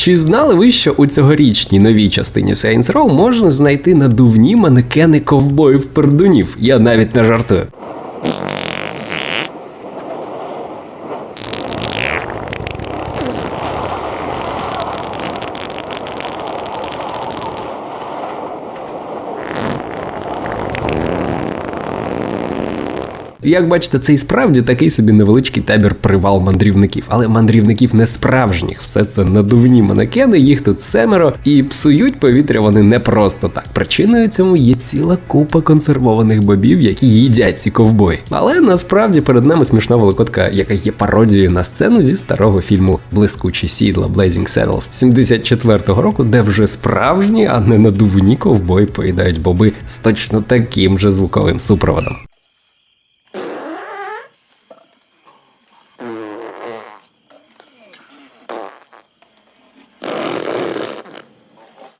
Чи знали ви, що у цьогорічній новій частині Saints Row можна знайти надувні манекени ковбоїв пердунів? Я навіть не жартую. Як бачите, це і справді такий собі невеличкий табір привал мандрівників, але мандрівників не справжніх. Все це надувні манекени, їх тут семеро, і псують повітря вони не просто так. Причиною цьому є ціла купа консервованих бобів, які їдять ці ковбої. Але насправді перед нами смішна великодка, яка є пародією на сцену зі старого фільму Блискучі сідла Blazing Saddles 74-го року, де вже справжні, а не надувні ковбої поїдають боби з точно таким же звуковим супроводом.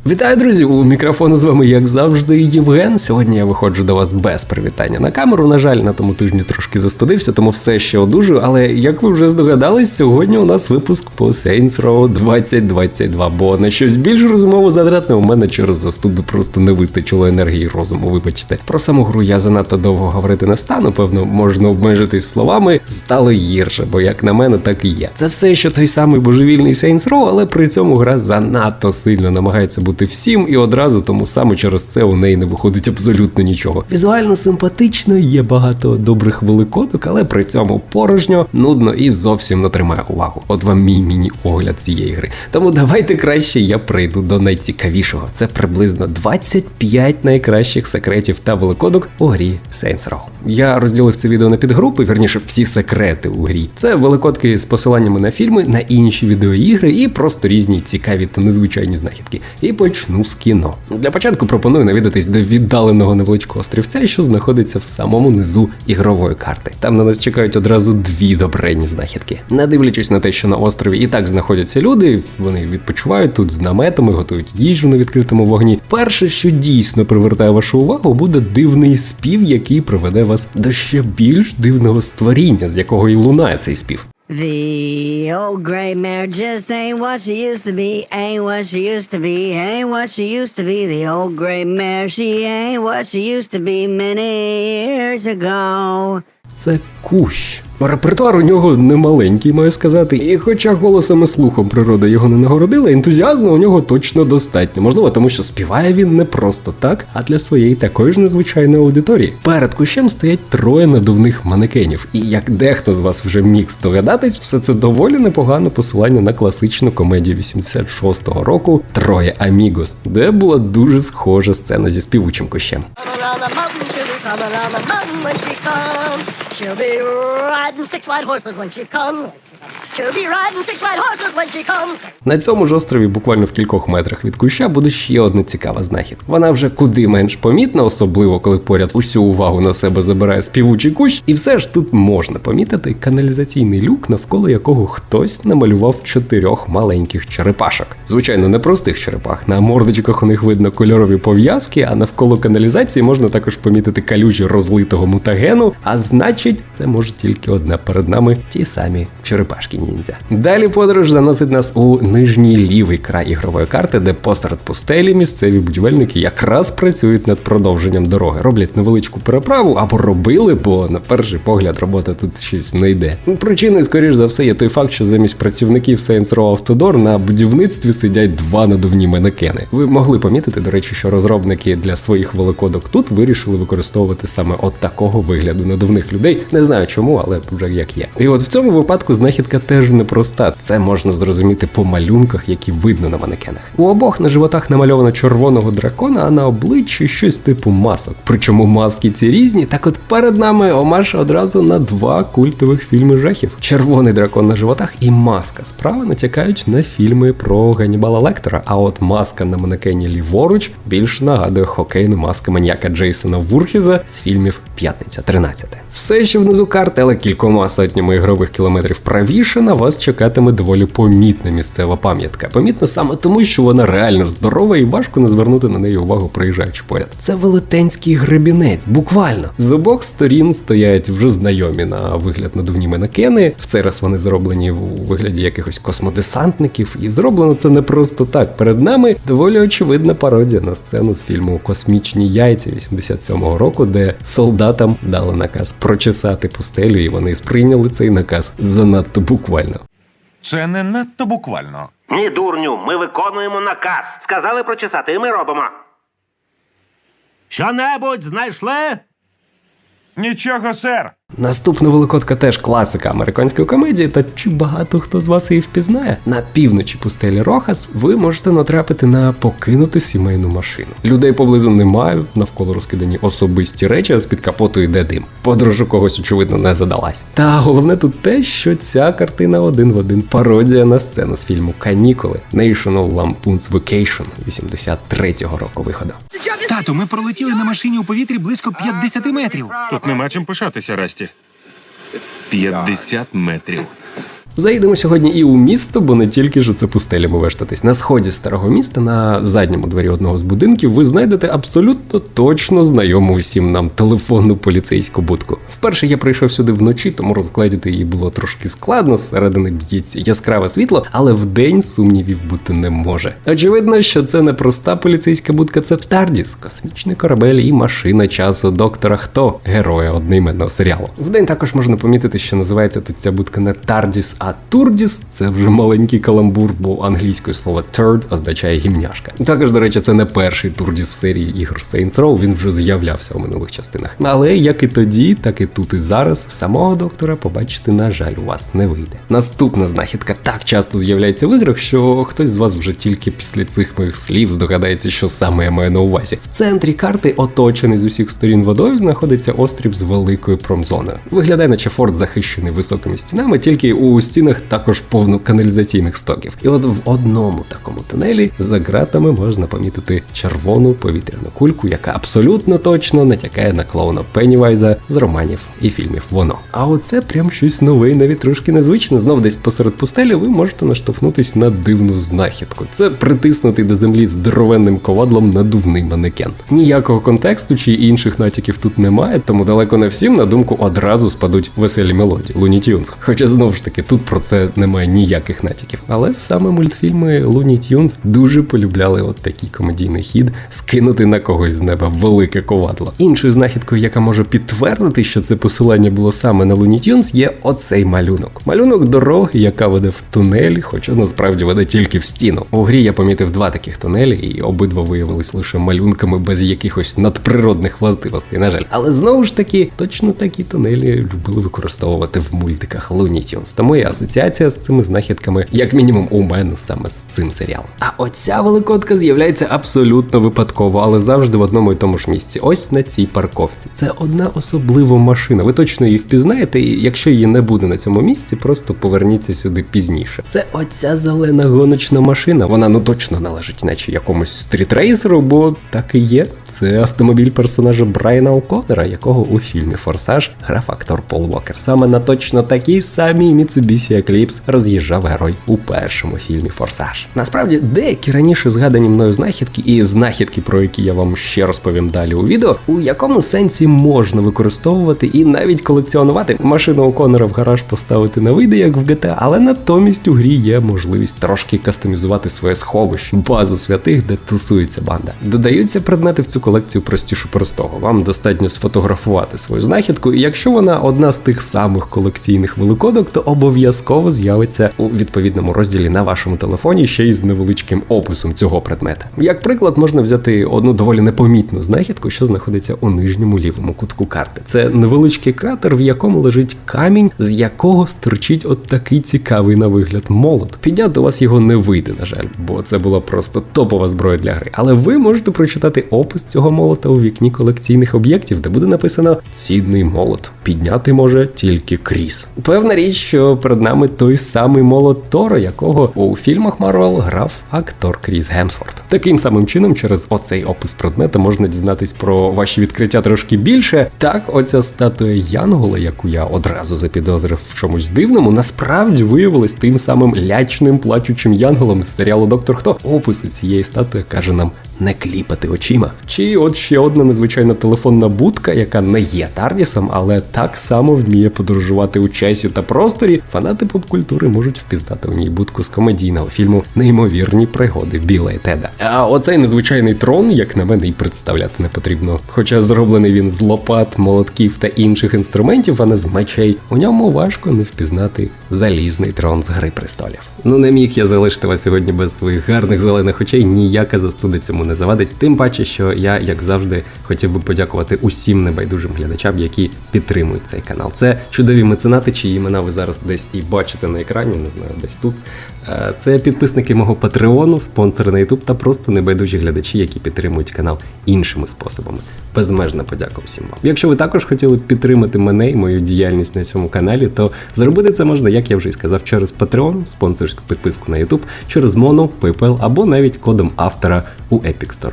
Вітаю, друзі! У мікрофону з вами, як завжди, Євген. Сьогодні я виходжу до вас без привітання на камеру. На жаль, на тому тижні трошки застудився, тому все ще одужую. Але як ви вже здогадались, сьогодні у нас випуск по Saints Row 2022, бо на щось більш розумово затратне у мене через застуду просто не вистачило енергії розуму. Вибачте, про саму гру я занадто довго говорити не стану. Певно, можна обмежитись словами. Стало гірше, бо як на мене, так і є. Це все, що той самий божевільний Saints Row, але при цьому гра занадто сильно намагається всім, і одразу тому саме через це у неї не виходить абсолютно нічого. Візуально симпатично, є багато добрих великодок, але при цьому порожньо, нудно і зовсім не тримає увагу. От вам мій міні-огляд цієї гри. Тому давайте краще я прийду до найцікавішого. Це приблизно 25 найкращих секретів та великодок у грі Saints Row. Я розділив це відео на підгрупи, вірніше, всі секрети у грі. Це великодки з посиланнями на фільми, на інші відеоігри і просто різні цікаві та незвичайні знахідки. І почну з кіно. Для початку пропоную навідатись до віддаленого невеличкого острівця, що знаходиться в самому низу ігрової карти. Там на нас чекають одразу дві добренні знахідки. Не дивлячись на те, що на острові і так знаходяться люди, вони відпочивають тут з наметами, готують їжу на відкритому вогні. Перше, що дійсно привертає вашу увагу, буде дивний спів, який приведе вас до ще більш дивного створіння, з якого і лунає цей спів. The old gray mare just ain't what she used to be, ain't what she used to be, ain't what she used to be. The old gray mare, she ain't what she used to be many years ago. Це кущ. Репертуар у нього немаленький, маю сказати. І хоча голосом і слухом природа його не нагородила, ентузіазму у нього точно достатньо. Можливо, тому що співає він не просто так, а для своєї такої ж незвичайної аудиторії. Перед кущем стоять троє надувних манекенів. І як дехто з вас вже міг здогадатись, все це доволі непогане посилання на класичну комедію 86-го року Троє Амігос, де була дуже схожа сцена зі співучим кущем. Coming around the mountain when she comes. She'll be riding six white horses when she comes. На цьому ж острові, буквально в кількох метрах від куща, буде ще одна цікава знахідка. Вона вже куди менш помітна, особливо коли поряд усю увагу на себе забирає співучий кущ, і все ж тут можна помітити каналізаційний люк, навколо якого хтось намалював чотирьох маленьких черепашок. Звичайно, не простих черепах. На мордочках у них видно кольорові пов'язки, а навколо каналізації можна також помітити калюжі розлитого мутагену. А значить, це може тільки одне перед нами ті самі черепашки ніндзя. Далі подорож заносить нас у нижній лівий край ігрової карти, де посеред пустелі місцеві будівельники якраз працюють над продовженням дороги, роблять невеличку переправу або робили, бо на перший погляд робота тут щось не йде. Ну, Причиною, скоріш за все, є той факт, що замість працівників Saints Row Автодор на будівництві сидять два надувні манекени. Ви могли помітити, до речі, що розробники для своїх великодок тут вирішили використовувати саме от такого вигляду надувних людей. Не знаю чому, але вже як є. І от в цьому випадку знахідка теж непроста. Це можна зрозуміти по малюнках, які видно на манекенах. У обох на животах намальовано червоного дракона, а на обличчі щось типу масок. Причому маски ці різні. Так от перед нами омаж одразу на два культових фільми жахів: Червоний дракон на животах і маска. Справа натякають на фільми про Ганнібала Лектора. А от маска на манекені ліворуч більш нагадує хокейну маску маньяка Джейсона Вурхіза з фільмів П'ятниця 13. Все ще внизу карти, але кількома сотнями ігрових кілометрів правіше по-перше, на вас чекатиме доволі помітна місцева пам'ятка. Помітна саме тому, що вона реально здорова і важко не звернути на неї увагу, проїжджаючи поряд. Це велетенський гребінець, буквально. З обох сторін стоять вже знайомі на вигляд надувні манекени. В цей раз вони зроблені у вигляді якихось космодесантників, і зроблено це не просто так. Перед нами доволі очевидна пародія на сцену з фільму Космічні яйця 87-го року, де солдатам дали наказ прочесати пустелю, і вони сприйняли цей наказ занадто буквально. Це не надто буквально. Ні, дурню, ми виконуємо наказ. Сказали прочесати, і ми робимо. Що-небудь знайшли? Нічого, сер. Наступна великодка теж класика американської комедії, та чи багато хто з вас її впізнає? На півночі пустелі Рохас ви можете натрапити на покинуту сімейну машину. Людей поблизу немає, навколо розкидані особисті речі, а з-під капоту йде дим. Подорож у когось, очевидно, не задалась. Та головне тут те, що ця картина один в один пародія на сцену з фільму Канікули National Lampoon's Vacation 83-го року виходу. Тату, ми пролетіли на машині у повітрі близько 50 метрів. Тут нема чим пишатися, Расті. 50 метрів. Заїдемо сьогодні і у місто, бо не тільки ж це пустелями вештатись. На сході старого міста, на задньому двері одного з будинків, ви знайдете абсолютно точно знайому всім нам телефонну поліцейську будку. Вперше я прийшов сюди вночі, тому розгледіти її було трошки складно. Зсередини б'ється яскраве світло, але вдень сумнівів бути не може. Очевидно, що це не проста поліцейська будка, це Тардіс, космічний корабель і машина часу доктора Хто, героя одноіменного серіалу. Вдень також можна помітити, що називається тут ця будка не Тардіс, а Турдіс це вже маленький каламбур, бо англійською слово turd означає гімняшка. Також, до речі, це не перший Турдіс в серії ігор Saints Row, він вже з'являвся у минулих частинах. Але як і тоді, так і тут і зараз самого доктора побачити, на жаль, у вас не вийде. Наступна знахідка так часто з'являється в іграх, що хтось з вас вже тільки після цих моїх слів здогадається, що саме я маю на увазі. В центрі карти, оточений з усіх сторін водою, знаходиться острів з великою промзоною. Виглядає, наче форт захищений високими стінами, тільки у стінах також повно каналізаційних стоків. І от в одному такому тунелі за ґратами можна помітити червону повітряну кульку, яка абсолютно точно натякає на клоуна Пеннівайза з романів і фільмів Воно. А оце прям щось нове, і навіть трошки незвично. Знов десь посеред пустелі ви можете наштовхнутись на дивну знахідку. Це притиснутий до землі здоровенним ковадлом надувний манекен. Ніякого контексту чи інших натяків тут немає, тому далеко не всім на думку одразу спадуть веселі мелодії Tunes. Хоча знову ж таки тут про це немає ніяких натяків. Але саме мультфільми Looney Tunes дуже полюбляли от такий комедійний хід скинути на когось з неба велике ковадло. Іншою знахідкою, яка може підтвердити, що це посилання було саме на Looney Tunes, є оцей малюнок. Малюнок дороги, яка веде в тунель, хоча насправді веде тільки в стіну. У грі я помітив два таких тунелі, і обидва виявились лише малюнками без якихось надприродних властивостей, на жаль. Але знову ж таки, точно такі тунелі любили використовувати в мультиках Looney Tunes. Тому і асоціація з цими знахідками, як мінімум, у мене саме з цим серіалом. А оця великодка з'являється абсолютно випадково, але завжди в одному і тому ж місці. Ось на цій парковці. Це одна особлива машина. Ви точно її впізнаєте, і якщо її не буде на цьому місці, просто поверніться сюди пізніше. Це оця зелена гоночна машина. Вона ну точно належить, наче якомусь стрітрейсеру, бо так і є. Це автомобіль персонажа Брайана О'Коннора, якого у фільмі Форсаж грав актор Пол Уокер. Саме на точно такій самій Mitsubishi Eclipse роз'їжджав герой у першому фільмі Форсаж. Насправді, деякі раніше згадані мною знахідки і знахідки, про які я вам ще розповім далі у відео, у якому сенсі можна використовувати і навіть колекціонувати машину О'Коннора в гараж поставити не вийде, як в GTA, але натомість у грі є можливість трошки кастомізувати своє сховище, базу святих, де тусується банда. Додаються предмети в цю колекцію простіше простого. Вам достатньо сфотографувати свою знахідку, і якщо вона одна з тих самих колекційних великодок, то обов'язково з'явиться у відповідному розділі на вашому телефоні ще й з невеличким описом цього предмета. Як приклад, можна взяти одну доволі непомітну знахідку, що знаходиться у нижньому лівому кутку карти. Це невеличкий кратер, в якому лежить камінь, з якого стирчить от такий цікавий на вигляд молот. Підняти у вас його не вийде, на жаль, бо це була просто топова зброя для гри. Але ви можете прочитати опис цього молота у вікні колекційних об'єктів, де буде написано цінний молот. Підняти може тільки Кріс. Певна річ, що перед нами той самий молот Торо, якого у фільмах Марвел грав актор Кріс Гемсворт. Таким самим чином, через оцей опис предмета можна дізнатись про ваші відкриття трошки більше. Так, оця статуя Янгола, яку я одразу запідозрив в чомусь дивному, насправді виявилась тим самим лячним плачучим янголом з серіалу Доктор Хто. Опис у цієї статуї каже нам не кліпати очима. Чи от ще одна незвичайна телефонна будка, яка не є Тардісом, але так само вміє подорожувати у часі та просторі. Фанати поп-культури можуть впізнати у ній будку з комедійного фільму Неймовірні пригоди Біла і Теда. А оцей незвичайний трон, як на мене, і представляти не потрібно. Хоча зроблений він з лопат, молотків та інших інструментів, а не з мечей, у ньому важко не впізнати залізний трон з гри престолів. Ну не міг я залишити вас сьогодні без своїх гарних зелених очей. Ніяка застуда цьому не завадить. Тим паче, що я, як завжди, хотів би подякувати усім небайдужим глядачам, які підтримують цей канал. Це чудові меценати, чиї імена ви зараз десь і бачите на екрані, не знаю, десь тут. Е, Це підписники мого Патреону, спонсори на YouTube та просто небайдужі глядачі, які підтримують канал іншими способами. Безмежна подяка всім вам. Якщо ви також хотіли підтримати мене і мою діяльність на цьому каналі, то зробити це можна, як я вже і сказав, через Patreon, спонсорську підписку на YouTube, через Mono, PayPal або навіть кодом автора у Epic Store.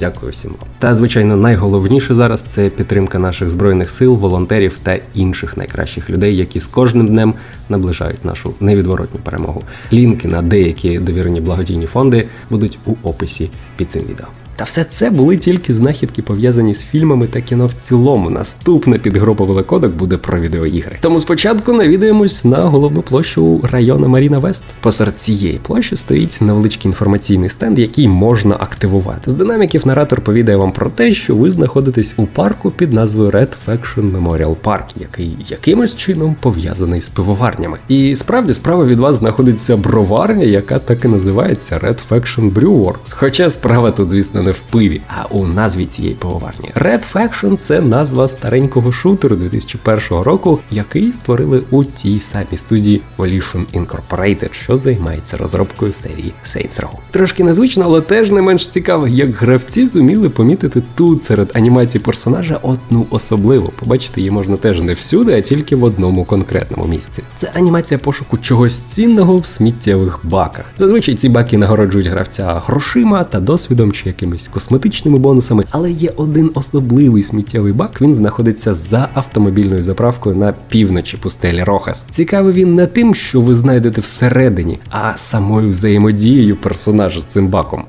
Дякую всім вам. Та звичайно, найголовніше зараз це підтримка наших збройних сил, волонтерів та інших найкращих людей, які з кожним днем наближають нашу невідворотню перемогу. Лінки на деякі довірені благодійні фонди будуть у описі під цим відео. Та все це були тільки знахідки пов'язані з фільмами та кіно в цілому. Наступна підгрупа великодок буде про відеоігри. Тому спочатку навідаємось на головну площу району Маріна Вест. Посеред цієї площі стоїть невеличкий інформаційний стенд, який можна активувати. З динаміків наратор повідає вам про те, що ви знаходитесь у парку під назвою Red Faction Memorial Park, який якимось чином пов'язаний з пивоварнями. І справді справа від вас знаходиться броварня, яка так і називається Red Faction Brewworks. Хоча справа тут, звісно, не в пиві, а у назві цієї пивоварні. Red Faction це назва старенького шутеру 2001 року, який створили у тій самій студії Volition Incorporated, що займається розробкою серії Saints Row. Трошки незвично, але теж не менш цікаво, як гравці зуміли помітити тут серед анімацій персонажа одну особливу. Побачити її можна теж не всюди, а тільки в одному конкретному місці. Це анімація пошуку чогось цінного в сміттєвих баках. Зазвичай ці баки нагороджують гравця грошима та досвідом чи якимись косметичними бонусами, але є один особливий сміттєвий бак. Він знаходиться за автомобільною заправкою на півночі пустелі Рохас. Цікавий він не тим, що ви знайдете всередині, а самою взаємодією персонажа з цим баком.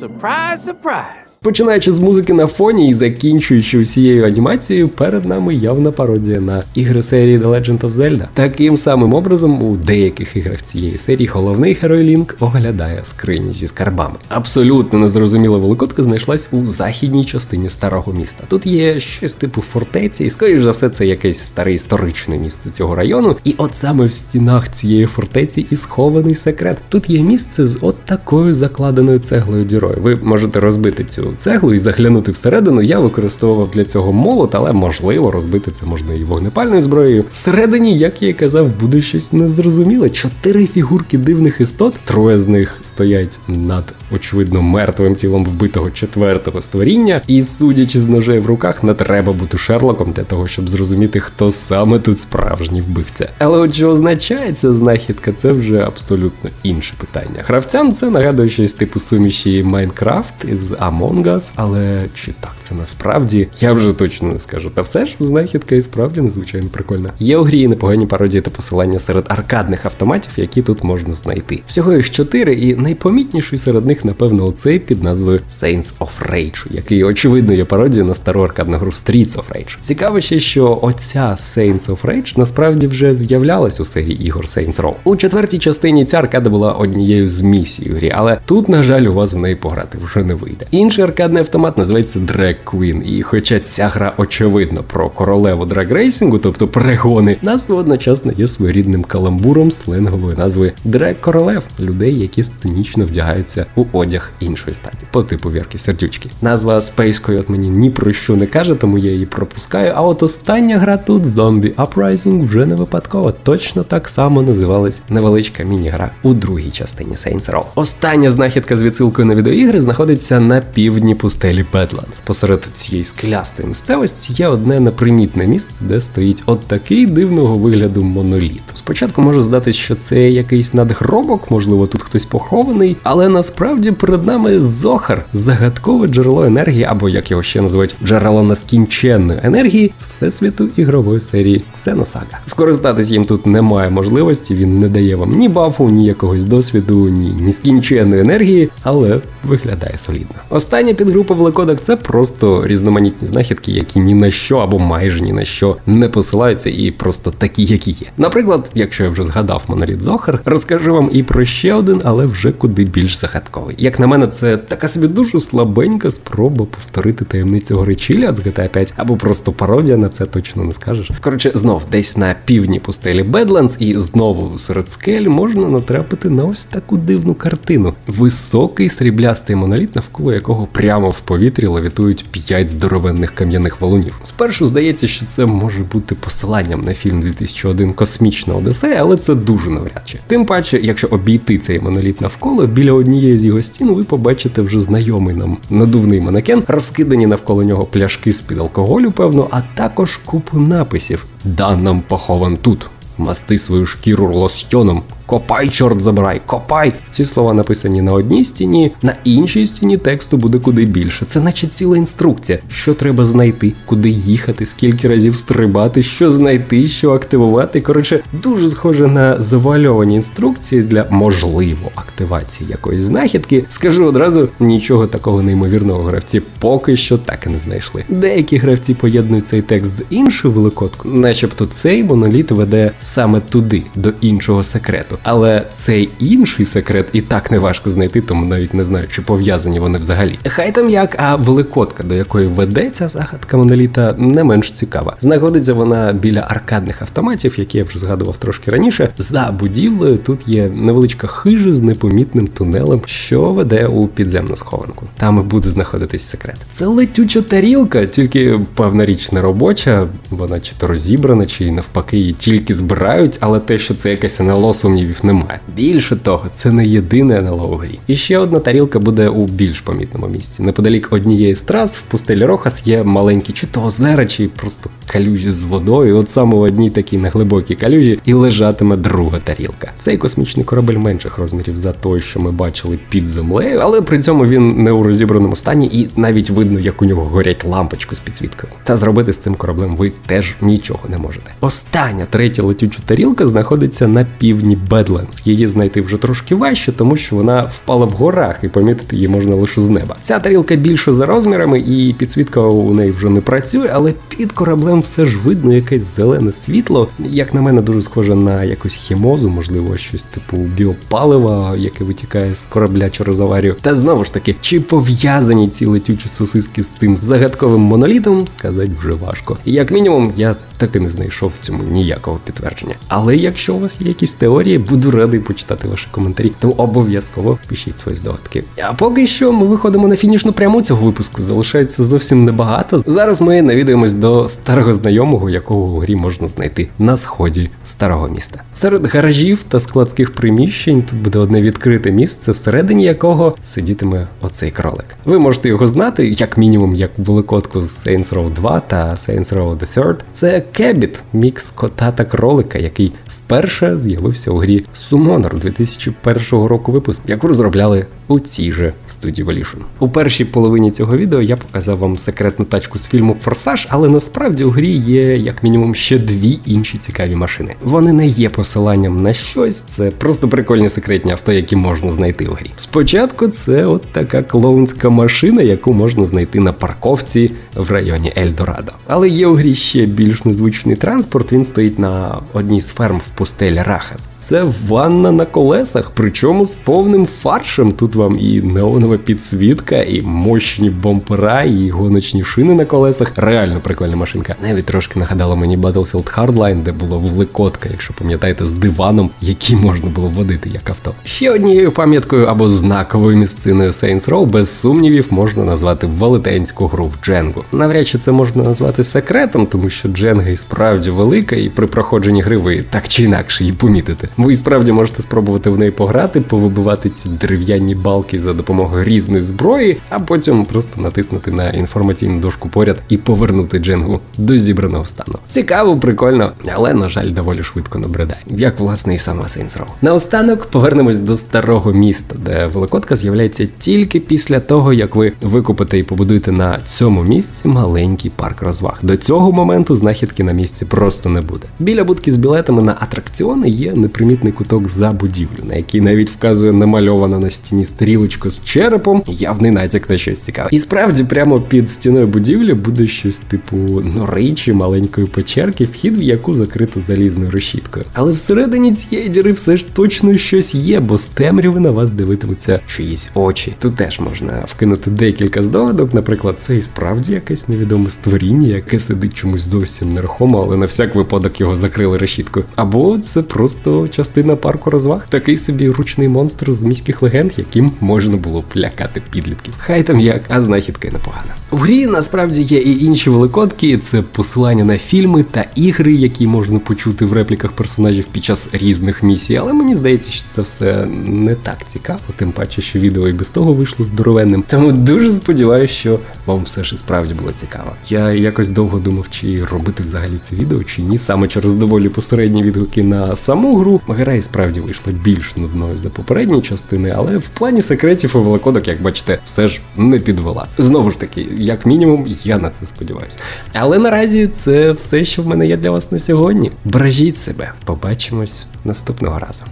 Surprise, surprise. Починаючи з музики на фоні і закінчуючи усією анімацією, перед нами явна пародія на ігри серії The Legend of Zelda. Таким самим образом, у деяких іграх цієї серії головний герой Лінк оглядає скрині зі скарбами. Абсолютно незрозуміла великодка знайшлась у західній частині старого міста. Тут є щось типу фортеці, і скоріш за все, це якесь старе історичне місце цього району. І от саме в стінах цієї фортеці і схований секрет. Тут є місце з от такою закладеною цеглою дірою. Ви можете розбити цю цеглу і заглянути всередину. Я використовував для цього молот, але можливо розбити це можна і вогнепальною зброєю. Всередині, як я і казав, буде щось незрозуміле. Чотири фігурки дивних істот, троє з них стоять над очевидно мертвим тілом вбитого четвертого створіння. І судячи з ножей в руках, не треба бути Шерлоком для того, щоб зрозуміти, хто саме тут справжній вбивця. Але от що означає ця знахідка, це вже абсолютно інше питання. Гравцям це нагадує щось типу суміші Майнкрафт із Among Us, але чи так це насправді? Я вже точно не скажу. Та все ж знахідка і справді надзвичайно прикольна. Є у грі непогані пародії та посилання серед аркадних автоматів, які тут можна знайти. Всього їх чотири, і найпомітніший серед них, напевно, оцей під назвою Saints of Rage, який очевидно є пародією на стару аркадну гру Streets of Rage. Цікаво ще, що оця Saints of Rage насправді вже з'являлась у серії ігор Saints Row. У четвертій частині ця аркада була однією з місій у грі, але тут, на жаль, у вас в неї пограти вже не вийде. Інший аркадний автомат називається Drag Queen, і хоча ця гра очевидно про королеву драгрейсингу, тобто перегони, назва одночасно є своєрідним каламбуром сленгової назви Драг Королев людей, які сценічно вдягаються у одяг іншої статі, по типу Вірки Сердючки. Назва Space Coyote мені ні про що не каже, тому я її пропускаю. А от остання гра тут Zombie Uprising вже не випадково. Точно так само називалась невеличка міні-гра у другій частині Saints Row. Остання знахідка з відсилкою на відеоігри знаходиться на півдні пустелі Badlands. Посеред цієї скелястої місцевості є одне непримітне місце, де стоїть от такий дивного вигляду моноліт. Спочатку може здатись, що це якийсь надгробок, можливо, тут хтось похований, але насправді перед нами Зохар, загадкове джерело енергії, або як його ще називають, джерело нескінченної енергії з всесвіту ігрової серії Xenosaga. Скористатись їм тут немає можливості, він не дає вам ні бафу, ні якогось досвіду, ні нескінченної енергії, але виглядає солідно. Остання підгрупа Влекодок це просто різноманітні знахідки, які ні на що або майже ні на що не посилаються і просто такі, які є. Наприклад, якщо я вже згадав моноліт Зохар, розкажу вам і про ще один, але вже куди більш загадковий. Як на мене, це така собі дуже слабенька спроба повторити таємницю гори Чілі з GTA 5, або просто пародія на це точно не скажеш. Коротше, знов десь на півдні пустелі Бедландс, і знову серед скель можна натрапити на ось таку дивну картину. Високий сріблястий моноліт, навколо якого прямо в повітрі левітують п'ять здоровенних кам'яних валунів. Спершу здається, що це може бути посиланням на фільм 2001 Космічна Одесея, але це дуже навряд чи. Тим паче, якщо обійти цей моноліт навколо, біля однієї з його стін ви побачите вже знайомий нам надувний манекен, розкидані навколо нього пляшки з-під алкоголю, певно, а також купу написів. Да нам похован тут. Масти свою шкіру лосьйоном. Копай, чорт забирай, копай! Ці слова написані на одній стіні, на іншій стіні тексту буде куди більше. Це наче ціла інструкція, що треба знайти, куди їхати, скільки разів стрибати, що знайти, що активувати. Коротше, дуже схоже на завуальовані інструкції для можливо активації якоїсь знахідки. Скажу одразу, нічого такого неймовірного гравці поки що так і не знайшли. Деякі гравці поєднують цей текст з іншою великоткою, начебто цей моноліт веде саме туди, до іншого секрету. Але цей інший секрет і так не важко знайти, тому навіть не знаю, чи пов'язані вони взагалі. Хай там як, а великотка, до якої веде ця загадка моноліта, не менш цікава. Знаходиться вона біля аркадних автоматів, які я вже згадував трошки раніше. За будівлею тут є невеличка хижа з непомітним тунелем, що веде у підземну схованку. Там і буде знаходитись секрет. Це летюча тарілка, тільки певна річ не робоча, вона чи то розібрана, чи навпаки її тільки збирають, але те, що це якесь НЛО, сумнівів немає. Більше того, це не єдине НЛО у грі. І ще одна тарілка буде у більш помітному місці. Неподалік однієї з трас в пустелі Рохас є маленькі чи то озера, чи просто калюжі з водою. От саме в одній такій неглибокій калюжі і лежатиме друга тарілка. Цей космічний корабель менших розмірів за той, що ми бачили під землею, але при цьому він не у розібраному стані, і навіть видно, як у нього горять лампочки з підсвіткою. Та зробити з цим кораблем ви теж нічого не можете. Остання третя летюча тарілка знаходиться на півдні Бедлендс. Її знайти вже трошки важче, тому що вона впала в горах і помітити її можна лише з неба. Ця тарілка більше за розмірами, і підсвітка у неї вже не працює, але під кораблем все ж видно якесь зелене світло. Як на мене, дуже схоже на якусь хімозу, можливо, щось типу біопалива, яке витікає з корабля через аварію. Та знову ж таки, чи пов'язані ці летючі сосиски з тим загадковим монолітом, сказати вже важко. Як мінімум, я так і не знайшов цьому ніякого підтвердження. Але якщо у вас є якісь теорії, буду радий почитати ваші коментарі, тому обов'язково пишіть свої здогадки. А поки що ми виходимо на фінішну пряму цього випуску. Залишається зовсім небагато. Зараз ми навідаємось до старого знайомого, якого у грі можна знайти на сході старого міста. Серед гаражів та складських приміщень тут буде одне відкрите місце, всередині якого сидітиме оцей кролик. Ви можете його знати, як мінімум, як великотку з Saints Row 2 та Saints Row The Third. Це Кебіт, мікс кота та кролика, який вперше з'явився у грі Summoner 2001 року випуск, яку розробляли у цій же студії Volition. У першій половині цього відео я показав вам секретну тачку з фільму Форсаж, але насправді у грі є як мінімум ще дві інші цікаві машини. Вони не є посиланням на щось, це просто прикольні секретні авто, які можна знайти у грі. Спочатку це от така клоунська машина, яку можна знайти на парковці в районі Ельдорадо. Але є у грі ще більш незвичний транспорт. Він стоїть на одній з ферм в пустелі Рахас. Це ванна на колесах, причому з повним фаршем. Тут вам і неонова підсвітка, і мощні бампера, і гоночні шини на колесах. Реально прикольна машинка. Навіть трошки нагадала мені Battlefield Hardline, де була влекотка, якщо пам'ятаєте, з диваном, який можна було водити як авто. Ще однією пам'яткою або знаковою місциною Saints Row, без сумнівів, можна назвати велетенську гру в Дженгу. Навряд чи це можна назвати секретом, тому що Дженга і справді велика, і при проходженні гри ви так чи інакше її помітите. Ви справді можете спробувати в неї пограти, повибивати ці дерев'яні балки за допомогою різної зброї, а потім просто натиснути на інформаційну дошку поряд і повернути Дженгу до зібраного стану. Цікаво, прикольно, але на жаль, доволі швидко набридає, як власне і сама Saints Row. Наостанок повернемось до старого міста, де великодка з'являється тільки після того, як ви викупите і побудуєте на цьому місці маленький парк розваг. До цього моменту знахідки на місці просто не буде. Біля будки з білетами на атракціони є непримітний куток за будівлю, на який навіть вказує намальована на стіні стрілочка з черепом, явний натяк на щось цікаве. І справді, прямо під стіною будівлі буде щось типу нори чи маленької печерки, вхід в яку закрито залізною решіткою. Але всередині цієї діри все ж точно щось є, бо з темряви на вас дивитимуться чиїсь очі. Тут теж можна вкинути декілька здогадок. Наприклад, це і справді якесь невідоме створіння, яке сидить чомусь зовсім нерухомо, але на всяк випадок його закрили решіткою. Або це просто частина парку розваг, такий собі ручний монстр з міських легенд, яким можна було б лякати підлітків. Хай там як, а знахідка й непогана. У грі насправді є і інші великодки, це посилання на фільми та ігри, які можна почути в репліках персонажів під час різних місій. Але мені здається, що це все не так цікаво, тим паче, що відео і без того вийшло здоровенним. Тому дуже сподіваюся, що вам все ж і справді було цікаво. Я якось довго думав, чи робити взагалі це відео, чи ні. Саме через доволі посередні відгуки на саму гру. Гра і справді вийшла більш нудною за попередні частини, але в плані секретів і великодок, як бачите, все ж не підвела. Знову ж таки, як мінімум, я на це сподіваюся. Але наразі це все, що в мене є для вас на сьогодні. Бережіть себе, побачимось наступного разу.